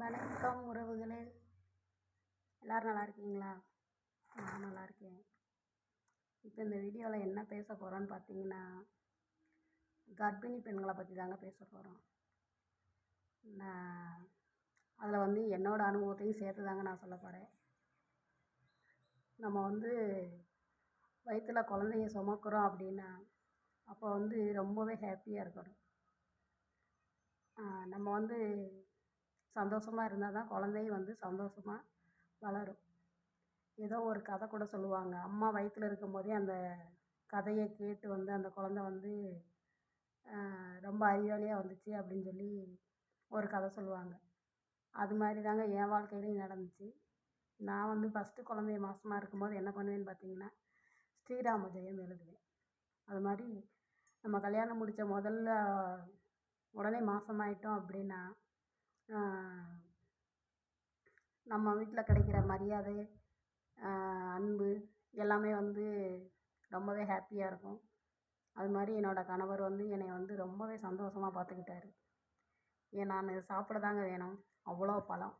வணக்கம் உறவுகளே. எல்லோரும் நல்லா இருக்கீங்களா? நான் நல்லா இருக்கேன். இப்போ இந்த வீடியோவில் என்ன பேச போகிறோன்னு பார்த்தீங்கன்னா கர்ப்பிணி பெண்களை பற்றி தாங்க பேச போகிறோம் நான் அதில் வந்து என்னோடய அனுபவத்தையும் சேர்த்து தாங்க நான் சொல்ல போகிறேன் நம்ம வந்து வயிற்றில் குழந்தைய சுமக்கிறோம் அப்படின்னா அப்போ வந்து ரொம்பவே ஹாப்பியாக இருக்கணும். நம்ம வந்து சந்தோஷமாக இருந்தால் தான் குழந்தையும் வந்து சந்தோஷமாக வளரும். ஏதோ ஒரு கதை கூட சொல்லுவாங்க. அம்மா வயிற்றில் இருக்கும் போதே அந்த கதையை கேட்டு வந்து அந்த குழந்த வந்து ரொம்ப அறிவாளியாக வந்துச்சு அப்படின்னு சொல்லி ஒரு கதை சொல்லுவாங்க. அது மாதிரி தாங்க என் வாழ்க்கையிலையும் நடந்துச்சு. நான் வந்து ஃபஸ்ட்டு குழந்தைய மாதமாக இருக்கும்போது என்ன பண்ணுவேன்னு பார்த்தீங்கன்னா ஸ்ரீராம ஜெயம் எழுதுவேன். அது மாதிரி நம்ம கல்யாணம் முடித்த முதல்ல உடனே மாதமாயிட்டோம் அப்படின்னா நம்ம வீட்டில் கிடைக்கிற மரியாதை அன்பு எல்லாமே வந்து ரொம்பவே ஹாப்பியாக இருக்கும். அது மாதிரி என்னோடய கணவர் வந்து என்னை வந்து ரொம்பவே சந்தோஷமாக பார்த்துக்கிட்டாரு. ஏன் நான் சாப்பிட தாங்க வேணும். அவ்வளோ பழம்.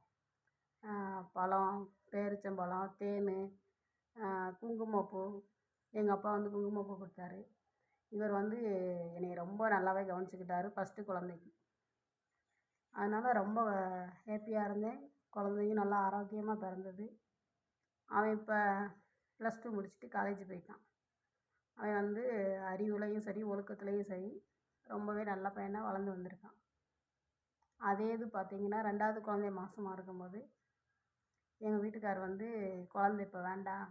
பழம் பேரிச்சம்பழம் தேன் குங்குமப்பூ. எங்கள் அப்பா வந்து குங்குமப்பூ கொடுத்தாரு. இவர் வந்து என்னை ரொம்ப நல்லாவே கவனிச்சுக்கிட்டாரு ஃபஸ்ட்டு குழந்தைக்கு. அதனால் ரொம்ப ஹேப்பியாக இருந்தேன். குழந்தையும் நல்லா ஆரோக்கியமாக பிறந்தது. அவன் இப்போ ப்ளஸ் டூ முடிச்சுட்டு காலேஜ் போயிட்டான். அவன் வந்து அறிவுலையும் சரி ஒழுக்கத்துலேயும் சரி ரொம்பவே நல்ல பையனாக வளர்ந்து வந்திருக்கான். அதே இது பார்த்திங்கன்னா ரெண்டாவது குழந்தை மாதமாக இருக்கும்போது எங்கள் வீட்டுக்கார் வந்து குழந்த இப்போ வேண்டாம்.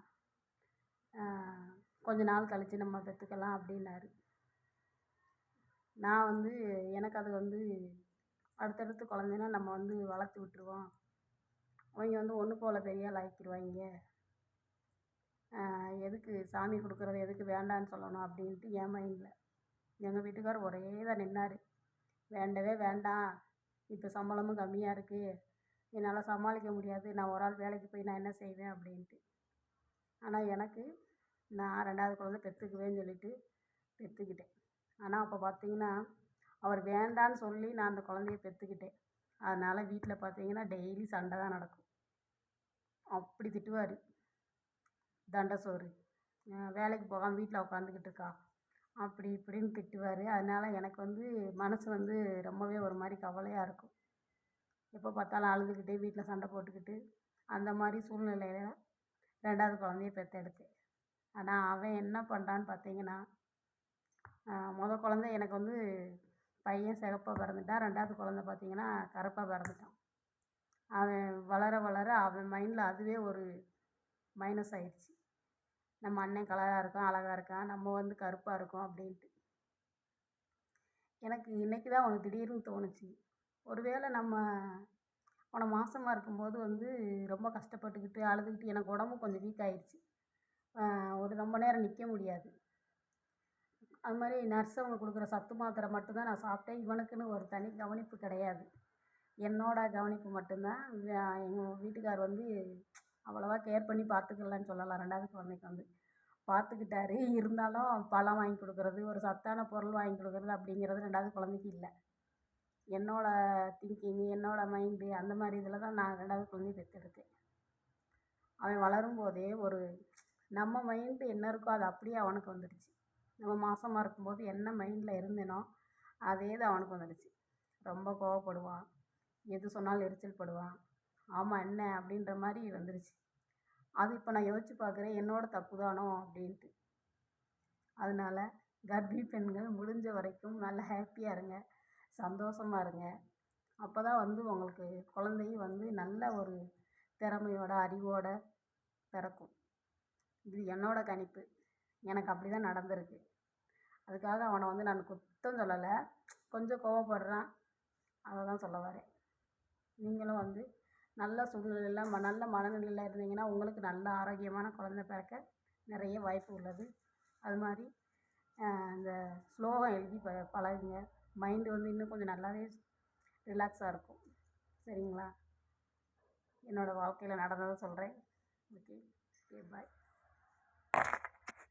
கொஞ்ச நாள் கழித்து நம்ம பெற்றுக்கலாம் அப்படின்னாரு. நான் வந்து எனக்கு அது வந்து அடுத்தடுத்து குழந்தைங்க நம்ம வந்து வளர்த்து விட்டுருவோம். அவங்க வந்து ஒன்று போல் பெரிய ஆள் ஆக்கிடுவாங்க எதுக்கு சாமி கொடுக்குறத எதுக்கு வேண்டான்னு சொல்லணும் அப்படின்ட்டு என் மைண்டில் எங்கள் வீட்டுக்கார் ஒரே தான் நின்னார். வேண்டவே வேண்டாம். இப்போ சம்பளமும் கம்மியாக இருக்குது என்னால் சமாளிக்க முடியாது. நான் ஒரு ஆள் வேலைக்கு போய் நான் என்ன செய்வேன் அப்படின்ட்டு. ஆனால் எனக்கு நான் ரெண்டாவது குழந்த பெற்றுக்குவேன்னு சொல்லிட்டு பெற்றுக்கிட்டேன் ஆனால் அப்போ பார்த்திங்கன்னா அவர் வேண்டான்னு சொல்லி நான் அந்த குழந்தைய பெற்றுக்கிட்டேன் அதனால் வீட்டில் பார்த்தீங்கன்னா டெய்லி சண்டை தான் நடக்கும். அப்படி திட்டுவார். தண்டை சோறு. வேலைக்கு போகாமல் வீட்டில் உட்காந்துக்கிட்டு இருக்கா? அப்படி இப்படின்னு திட்டுவார். அதனால் எனக்கு வந்து மனசு வந்து ரொம்பவே ஒரு மாதிரி கவலையாக இருக்கும். எப்போ பார்த்தாலும் அழுதுகிட்டே வீட்டில் சண்டை போட்டுக்கிட்டு அந்த மாதிரி சூழ்நிலையில் ரெண்டாவது குழந்தைய பெற்றெடுத்தேன் ஆனால் அவன் என்ன பண்ணுறான்னு பார்த்தீங்கன்னா மொதல் குழந்த எனக்கு வந்து பையன் சிகப்பா பிறந்துட்டான் ரெண்டாவது குழந்த பார்த்திங்கன்னா கருப்பாக பிறந்துட்டான். அவன் வளர வளர அவன் மைண்டில் அதுவே ஒரு மைனஸ் ஆயிடுச்சு. நம்ம அண்ணன் கலராக இருக்கான் அழகாக இருக்கான் நம்ம வந்து கருப்பாக இருக்கோம் அப்படின்ட்டு. எனக்கு இன்றைக்கி தான் அவனுக்கு திடீர்னு தோணுச்சு. ஒருவேளை நம்ம அவனை மாதமாக இருக்கும்போது வந்து ரொம்ப கஷ்டப்பட்டுக்கிட்டு அழுதுகிட்டு எனக்கு உடம்பு கொஞ்சம் வீக் ஆயிடுச்சு. ஒரு ரொம்ப நேரம் நிற்க முடியாது. அது மாதிரி நர்ஸ் அவங்க கொடுக்குற சத்து மாத்திரை மட்டும்தான் நான் சாப்பிட்டேன். இவனுக்குன்னு ஒரு தனி கவனிப்பு கிடையாது. என்னோடய கவனிப்பு மட்டும்தான். எங்கள் வீட்டுக்கார் வந்து அவ்வளோவா கேர் பண்ணி பார்த்துக்கலன்னு சொல்லலாம். ரெண்டாவது குழந்தைக்கு வந்து பார்த்துக்கிட்டாரு. இருந்தாலும் பழம் வாங்கி கொடுக்குறது ஒரு சத்தான பொருள் வாங்கி கொடுக்குறது அப்படிங்கிறது ரெண்டாவது குழந்தைக்கு இல்லை. என்னோடய திங்கிங்கு என்னோடய மைண்டு அந்த மாதிரி இதில் தான் நான் ரெண்டாவது குழந்தைய பெற்றெடுத்தேன். அவன் வளரும் போதே ஒரு நம்ம மைண்டு என்ன இருக்கோ அது அப்படியே அவனுக்கு வந்துடுச்சு. நம்ம மாசமாக இருக்கும்போது என்ன மைண்டில் இருந்தேனோ அதே தான் அவனுக்கு வந்துடுச்சு. ரொம்ப கோவப்படுவான். எது சொன்னாலும் எரிச்சல் படுவான். ஆமாம் என்ன? அப்படின்ற மாதிரி வந்துடுச்சு. அது இப்போ நான் யோசித்து பார்க்குறேன் என்னோடய தப்பு தானோ அப்படின்ட்டு. அதனால் கர்ப்பிணி பெண்கள் முடிஞ்ச வரைக்கும் நல்லா ஹாப்பியாக இருங்க. சந்தோஷமாக இருங்க. அப்போ தான் வந்து உங்களுக்கு குழந்தையும் வந்து நல்ல ஒரு திறமையோட அறிவோட பிறக்கும். இது என்னோடய கணிப்பு. எனக்கு அப்படி தான் நடந்திருக்கு. அதுக்காக அவனை வந்து நான் குத்தம் சொல்லலை. கொஞ்சம் கோவப்படுறான். அதை தான் சொல்ல வரேன். நீங்களும் வந்து நல்ல சூழ்நிலையில் நல்ல மனநிலையில் இருந்தீங்கன்னா உங்களுக்கு நல்ல ஆரோக்கியமான குழந்த பிறக்க நிறைய வாய்ப்பு உள்ளது. அது மாதிரி இந்த ஸ்லோகம் எழுதி ப பழகுங்க. மைண்டு வந்து இன்னும் கொஞ்சம் நல்லாவே ரிலாக்ஸாக இருக்கும். சரிங்களா? என்னோடய வாழ்க்கையில் நடந்ததை சொல்கிறேன் ஓகே ஓகே பாய்